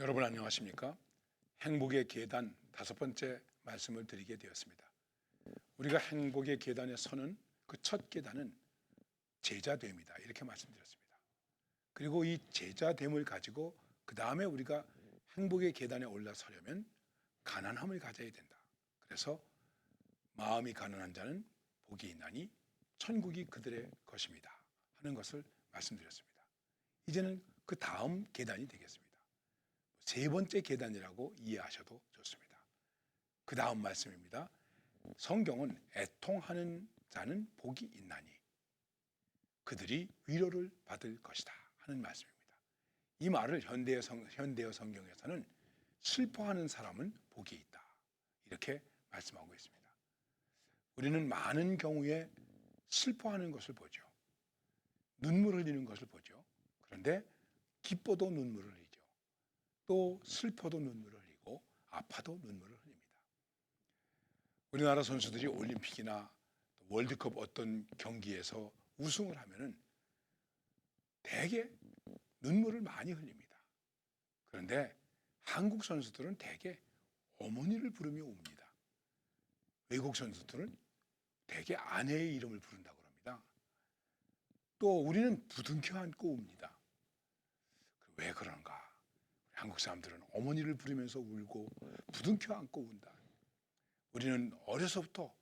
여러분 안녕하십니까? 행복의 계단 다섯 번째 말씀을 드리게 되었습니다. 우리가 행복의 계단에 서는 그 첫 계단은 제자됨이다. 이렇게 말씀드렸습니다. 그리고 이 제자됨을 가지고 그 다음에 우리가 행복의 계단에 올라서려면 가난함을 가져야 된다. 그래서 마음이 가난한 자는 복이 있나니 천국이 그들의 것입니다. 하는 것을 말씀드렸습니다. 이제는 그 다음 계단이 되겠습니다. 세 번째 계단이라고 이해하셔도 좋습니다. 그 다음 말씀입니다. 성경은 애통하는 자는 복이 있나니 그들이 위로를 받을 것이다 하는 말씀입니다. 이 말을 현대어, 성, 현대어 성경에서는 슬퍼하는 사람은 복이 있다 이렇게 말씀하고 있습니다. 우리는 많은 경우에 슬퍼하는 것을 보죠. 눈물 흘리는 것을 보죠. 그런데 기뻐도 눈물을 흘리죠. 또 슬퍼도 눈물을 흘리고 아파도 눈물을 흘립니다. 우리나라 선수들이 올림픽이나 월드컵 어떤 경기에서 우승을 하면은 대개 눈물을 많이 흘립니다. 그런데 한국 선수들은 대개 어머니를 부르며 웁니다. 외국 선수들은 대개 아내의 이름을 부른다고 합니다. 또 우리는 부둥켜 안고 웁니다. 왜 그런가? 한국 사람들은 어머니를 부르면서 울고 부둥켜 안고 운다. 우리는 어려서부터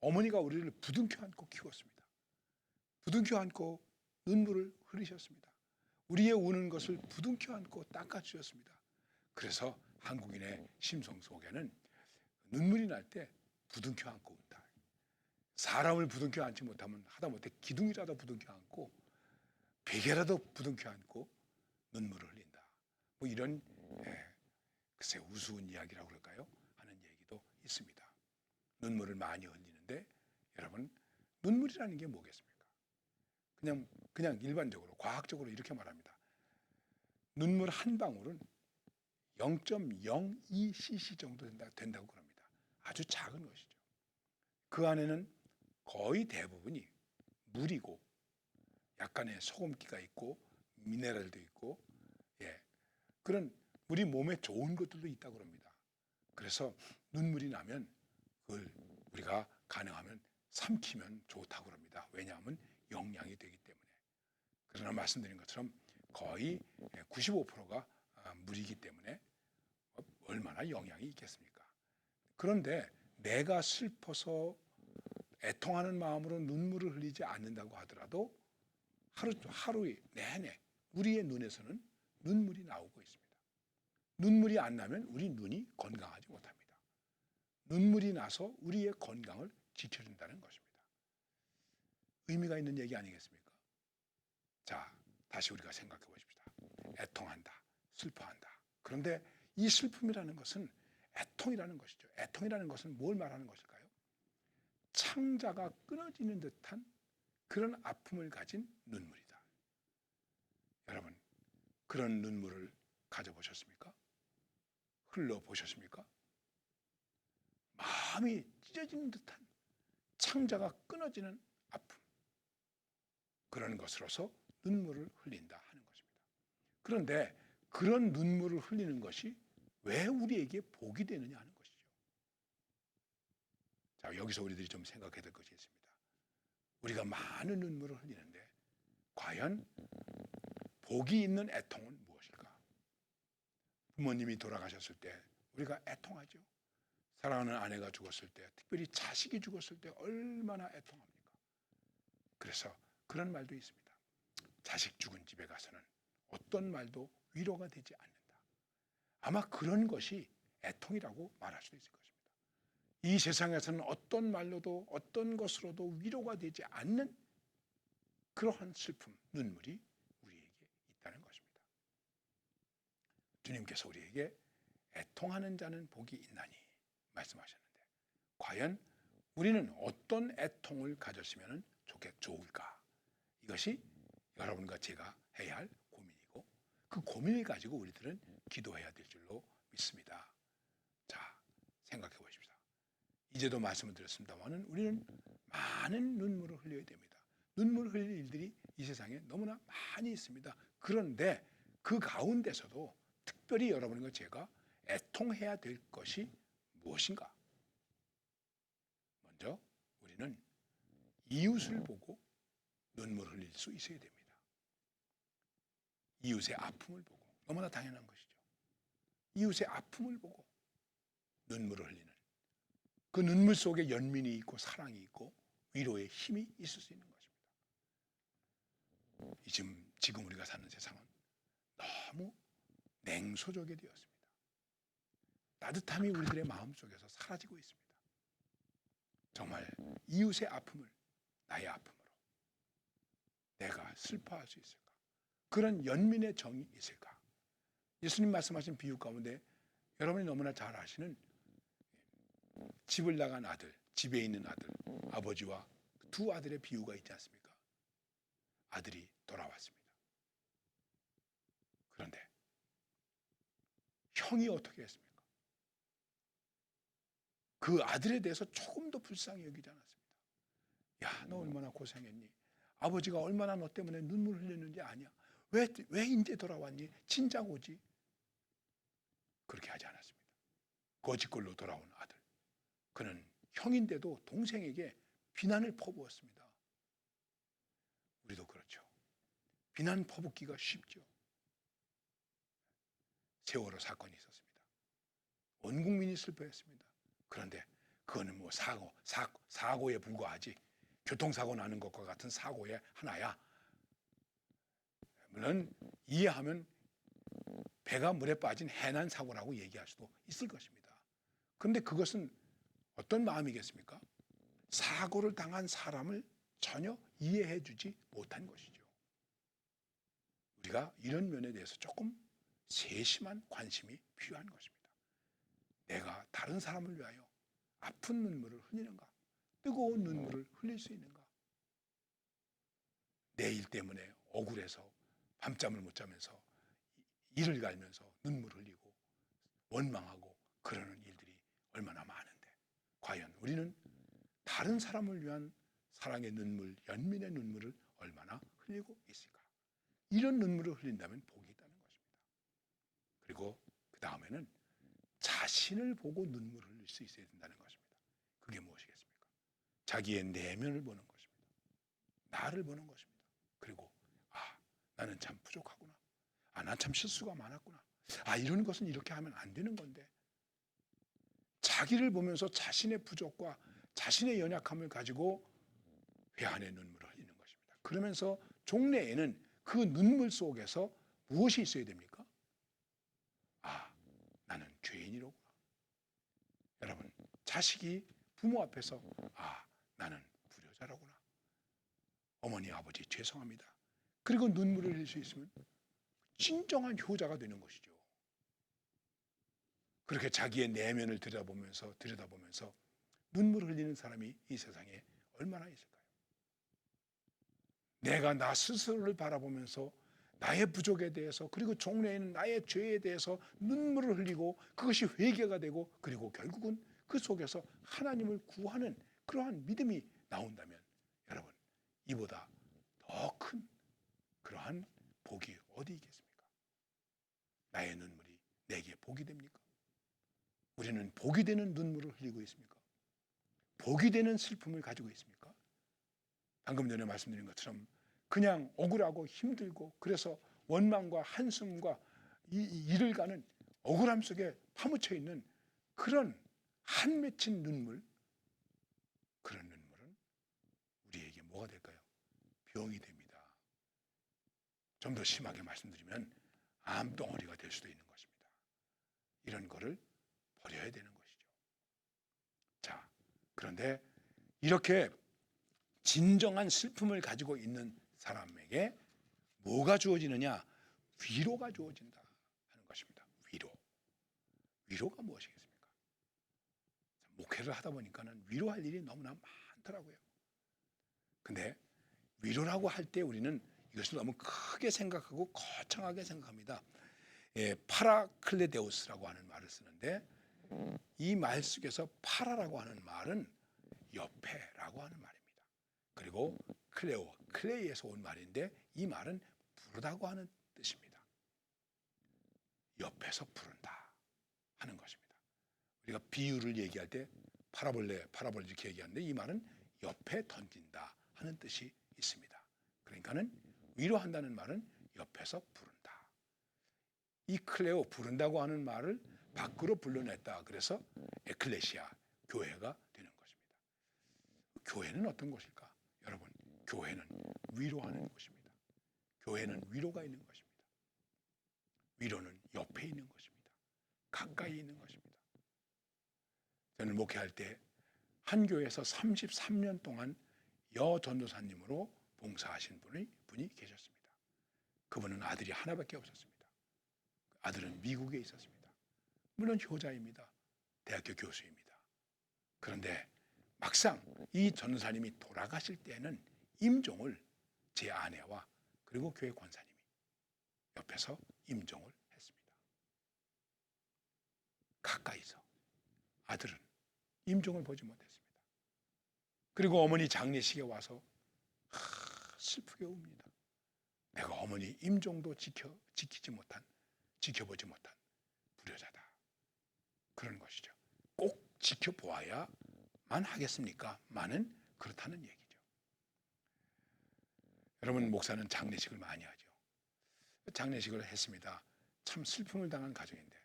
어머니가 우리를 부둥켜 안고 키웠습니다. 부둥켜 안고 눈물을 흘리셨습니다. 우리의 우는 것을 부둥켜 안고 닦아주셨습니다. 그래서 한국인의 심성 속에는 눈물이 날 때 부둥켜 안고 운다. 사람을 부둥켜 안지 못하면 하다못해 기둥이라도 부둥켜 안고 베개라도 부둥켜 안고 눈물을 흘린다. 뭐 이런 예, 글쎄 우스운 이야기라고 그럴까요? 하는 얘기도 있습니다. 눈물을 많이 흘리는데 여러분 눈물이라는 게 뭐겠습니까? 그냥 그냥 일반적으로 과학적으로 이렇게 말합니다. 눈물 한 방울은 0.02cc 정도 된다, 된다고 그럽니다. 아주 작은 것이죠. 그 안에는 거의 대부분이 물이고 약간의 소금기가 있고 미네랄도 있고 예 그런 우리 몸에 좋은 것들도 있다고 합니다. 그래서 눈물이 나면 그걸 우리가 가능하면 삼키면 좋다고 합니다. 왜냐하면 영양이 되기 때문에. 그러나 말씀드린 것처럼 거의 95%가 아, 물이기 때문에 얼마나 영양이 있겠습니까? 그런데 내가 슬퍼서 애통하는 마음으로 눈물을 흘리지 않는다고 하더라도 하루 하루 내내 우리의 눈에서는 눈물이 나오고 있습니다. 눈물이 안 나면 우리 눈이 건강하지 못합니다. 눈물이 나서 우리의 건강을 지켜준다는 것입니다. 의미가 있는 얘기 아니겠습니까? 자, 다시 우리가 생각해 보십시다. 애통한다, 슬퍼한다. 그런데 이 슬픔이라는 것은 애통이라는 것이죠. 애통이라는 것은 뭘 말하는 것일까요? 창자가 끊어지는 듯한 그런 아픔을 가진. 여러분, 그런 눈물을 가져보셨습니까? 흘러보셨습니까? 마음이 찢어지는 듯한 창자가 끊어지는 아픔. 그런 것으로서 눈물을 흘린다 하는 것입니다. 그런데 그런 눈물을 흘리는 것이 왜 우리에게 복이 되느냐 하는 것이죠. 자, 여기서 우리들이 좀 생각해야 될 것이 있습니다. 우리가 많은 눈물을 흘리는데 과연 복이 있는 애통은 무엇일까? 부모님이 돌아가셨을 때 우리가 애통하죠. 사랑하는 아내가 죽었을 때, 특별히 자식이 죽었을 때 얼마나 애통합니까? 그래서 그런 말도 있습니다. 자식 죽은 집에 가서는 어떤 말도 위로가 되지 않는다. 아마 그런 것이 애통이라고 말할 수도 있을 것입니다. 이 세상에서는 어떤 말로도 어떤 것으로도 위로가 되지 않는 그러한 슬픔, 눈물이 우리에게 있다는 것입니다. 주님께서 우리에게 애통하는 자는 복이 있나니 말씀하셨는데 과연 우리는 어떤 애통을 가졌으면 좋겠 좋을까? 이것이 여러분과 제가 해야 할 고민이고 그 고민을 가지고 우리들은 기도해야 될 줄로 믿습니다. 자, 생각해 보십시다. 이제도 말씀을 드렸습니다만은 우리는 많은 눈물을 흘려야 됩니다. 눈물 흘릴 일들이 이 세상에 너무나 많이 있습니다. 그런데 그 가운데서도 특별히 여러분과 제가 애통해야 될 것이 무엇인가? 먼저 우리는 이웃을 보고 눈물 흘릴 수 있어야 됩니다. 이웃의 아픔을 보고 너무나 당연한 것이죠. 이웃의 아픔을 보고 눈물을 흘리는 그 눈물 속에 연민이 있고 사랑이 있고 위로의 힘이 있을 수 있는 것입니다. 이 지금 지금 우리가 사는 세상은 너무 냉소적이 되었습니다. 따뜻함이 우리들의 마음 속에서 사라지고 있습니다. 정말 이웃의 아픔을 나의 아픔으로 내가 슬퍼할 수 있을까? 그런 연민의 정이 있을까? 예수님 말씀하신 비유 가운데 여러분이 너무나 잘 아시는 집을 나간 아들, 집에 있는 아들, 아버지와 두 아들의 비유가 있지 않습니까? 아들이 돌아왔습니다. 그런데 형이 어떻게 했습니까? 그 아들에 대해서 조금 더 불쌍히 여기지 않았습니다. 야, 너 얼마나 고생했니? 아버지가 얼마나 너 때문에 눈물 흘렸는지 아냐? 왜, 왜 이제 돌아왔니? 진작 오지? 그렇게 하지 않았습니다. 거짓골로 돌아온 아들. 그는 형인데도 동생에게 비난을 퍼부었습니다. 우리도 그렇죠. 비난 퍼붓기가 쉽죠. 세월호 사건이 있었습니다. 온 국민이 슬퍼했습니다. 그런데 그거는 뭐 사고, 사, 사고에 불과하지 교통사고 나는 것과 같은 사고의 하나야. 물론 이해하면 배가 물에 빠진 해난 사고라고 얘기할 수도 있을 것입니다. 그런데 그것은 어떤 마음이겠습니까? 사고를 당한 사람을 전혀 이해해 주지 못한 것이죠. 우리가 이런 면에 대해서 조금 세심한 관심이 필요한 것입니다. 내가 다른 사람을 위하여 아픈 눈물을 흘리는가? 뜨거운 눈물을 흘릴 수 있는가? 내 일 때문에 억울해서 밤잠을 못 자면서 이를 갈면서 눈물 흘리고 원망하고 그러는 일들이 얼마나 많은데 과연 우리는 다른 사람을 위한 사랑의 눈물, 연민의 눈물을 얼마나 흘리고 있을까? 이런 눈물을 흘린다면 복이. 그리고 그 다음에는 자신을 보고 눈물을 흘릴 수 있어야 된다는 것입니다. 그게 무엇이겠습니까? 자기의 내면을 보는 것입니다. 나를 보는 것입니다. 그리고 아, 나는 참 부족하구나. 아, 난 참 실수가 많았구나. 아, 이런 것은 이렇게 하면 안 되는 건데. 자기를 보면서 자신의 부족과 자신의 연약함을 가지고 회한의 눈물을 흘리는 것입니다. 그러면서 종래에는 그 눈물 속에서 무엇이 있어야 됩니까? 죄인이로구나. 여러분, 자식이 부모 앞에서 아, 나는 불효자로구나. 어머니, 아버지 죄송합니다. 그리고 눈물을 흘릴 수 있으면 진정한 효자가 되는 것이죠. 그렇게 자기의 내면을 들여다보면서 들여다보면서 눈물을 흘리는 사람이 이 세상에 얼마나 있을까요? 내가 나 스스로를 바라보면서 나의 부족에 대해서 그리고 종래에 는 나의 죄에 대해서 눈물을 흘리고 그것이 회개가 되고 그리고 결국은 그 속에서 하나님을 구하는 그러한 믿음이 나온다면 여러분 이보다 더 큰 그러한 복이 어디 있겠습니까? 나의 눈물이 내게 복이 됩니까? 우리는 복이 되는 눈물을 흘리고 있습니까? 복이 되는 슬픔을 가지고 있습니까? 방금 전에 말씀드린 것처럼 그냥 억울하고 힘들고 그래서 원망과 한숨과 이, 이 일을 가는 억울함 속에 파묻혀 있는 그런 한 맺힌 눈물 그런 눈물은 우리에게 뭐가 될까요? 병이 됩니다. 좀 더 심하게 말씀드리면 암덩어리가 될 수도 있는 것입니다. 이런 거를 버려야 되는 것이죠. 자, 그런데 이렇게 진정한 슬픔을 가지고 있는 사람에게 뭐가 주어지느냐? 위로가 주어진다 하는 것입니다. 위로. 위로가 무엇이겠습니까? 목회를 하다 보니까는 위로할 일이 너무나 많더라고요. 근데 위로라고 할 때 우리는 이것을 너무 크게 생각하고 거창하게 생각합니다. 예, 파라클레데우스라고 하는 말을 쓰는데 이 말 속에서 파라라고 하는 말은 옆에라고 하는 말입니다. 그리고 클레오, 클레이에서 온 말인데 이 말은 부르다고 하는 뜻입니다. 옆에서 부른다 하는 것입니다. 우리가 비유를 얘기할 때 파라볼레, 파라볼 이렇게 얘기하는데 이 말은 옆에 던진다 하는 뜻이 있습니다. 그러니까는 위로한다는 말은 옆에서 부른다. 이 클레오 부른다고 하는 말을 밖으로 불러냈다. 그래서 에클레시아 교회가 되는 것입니다. 교회는 어떤 것일까? 여러분, 교회는 위로하는 곳입니다. 교회는 위로가 있는 것입니다. 위로는 옆에 있는 것입니다. 가까이 있는 것입니다. 저는 목회할 때 한 교회에서 33년 동안 여 전도사님으로 봉사하신 분이 분이 계셨습니다. 그분은 아들이 하나밖에 없었습니다. 아들은 미국에 있었습니다. 물론 효자입니다. 대학교 교수입니다. 그런데 막상 이 전사님이 돌아가실 때는 임종을 제 아내와 그리고 교회 권사님이 옆에서 임종을 했습니다. 가까이서 아들은 임종을 보지 못했습니다. 그리고 어머니 장례식에 와서 하, 슬프게 웁니다. 내가 어머니 임종도 지켜 지키지 못한 지켜보지 못한 불효자다. 그런 것이죠. 꼭 지켜보아야만 하겠습니까? 많은 그렇다는 얘기죠. 여러분 목사는 장례식을 많이 하죠. 장례식을 했습니다. 참 슬픔을 당한 가정인데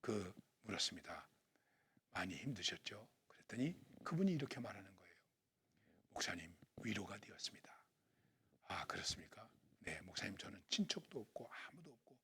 그 물었습니다. 많이 힘드셨죠? 그랬더니 그분이 이렇게 말하는 거예요. 목사님 위로가 되었습니다. 아 그렇습니까? 네 목사님 저는 친척도 없고 아무도 없고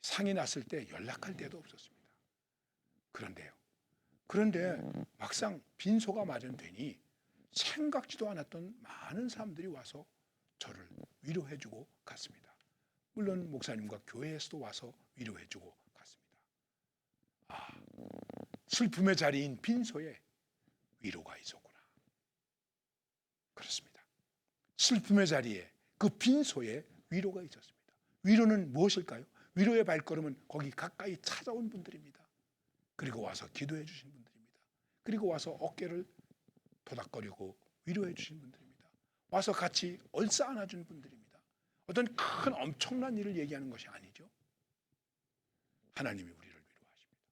상이 났을 때 연락할 때도 없었습니다. 그런데요. 그런데 막상 빈소가 마련되니 생각지도 않았던 많은 사람들이 와서 저를 위로해주고 갔습니다. 물론 목사님과 교회에서도 와서 위로해주고 갔습니다. 아, 슬픔의 자리인 빈소에 위로가 있었구나. 그렇습니다. 슬픔의 자리에 그 빈소에 위로가 있었습니다. 위로는 무엇일까요? 위로의 발걸음은 거기 가까이 찾아온 분들입니다. 그리고 와서 기도해 주신 분들입니다. 그리고 와서 어깨를 도닥거리고 위로해 주신 분들입니다. 와서 같이 얼싸 안아준 분들입니다. 어떤 큰 엄청난 일을 얘기하는 것이 아니죠. 하나님이 우리를 위로하십니다.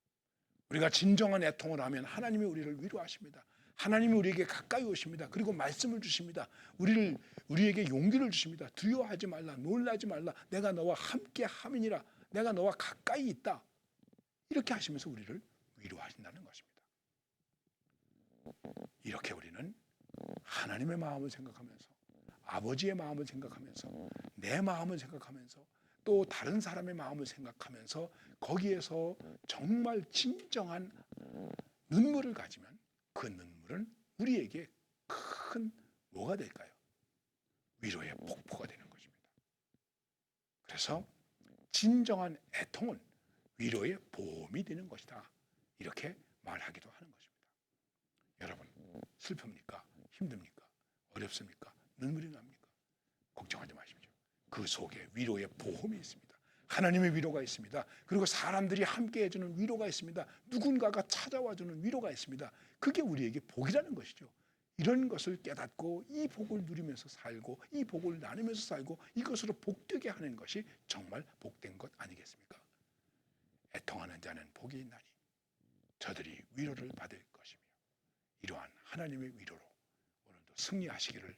우리가 진정한 애통을 하면 하나님이 우리를 위로하십니다. 하나님이 우리에게 가까이 오십니다. 그리고 말씀을 주십니다. 우리를 우리에게 용기를 주십니다. 두려워하지 말라, 놀라지 말라. 내가 너와 함께 함이니라. 내가 너와 가까이 있다. 이렇게 하시면서 우리를 위로하신다는 것입니다. 이렇게 우리는 하나님의 마음을 생각하면서 아버지의 마음을 생각하면서 내 마음을 생각하면서 또 다른 사람의 마음을 생각하면서 거기에서 정말 진정한 눈물을 가지면 그 눈물은 우리에게 큰 뭐가 될까요? 위로의 폭포가 되는 것입니다. 그래서 진정한 애통은 위로의 보험이 되는 것이다. 이렇게 말하기도 하는 것입니다. 여러분, 슬픕니까? 힘듭니까? 어렵습니까? 눈물이 납니까? 걱정하지 마십시오. 그 속에 위로의 보험이 있습니다. 하나님의 위로가 있습니다. 그리고 사람들이 함께 해주는 위로가 있습니다. 누군가가 찾아와주는 위로가 있습니다. 그게 우리에게 복이라는 것이죠. 이런 것을 깨닫고 이 복을 누리면서 살고 이 복을 나누면서 살고 이것으로 복되게 하는 것이 정말 복된 것 아니겠습니까? 애통하는 자는 복이 있나니 저들이 위로를 받을 것이며 이러한 하나님의 위로로 승리하시기를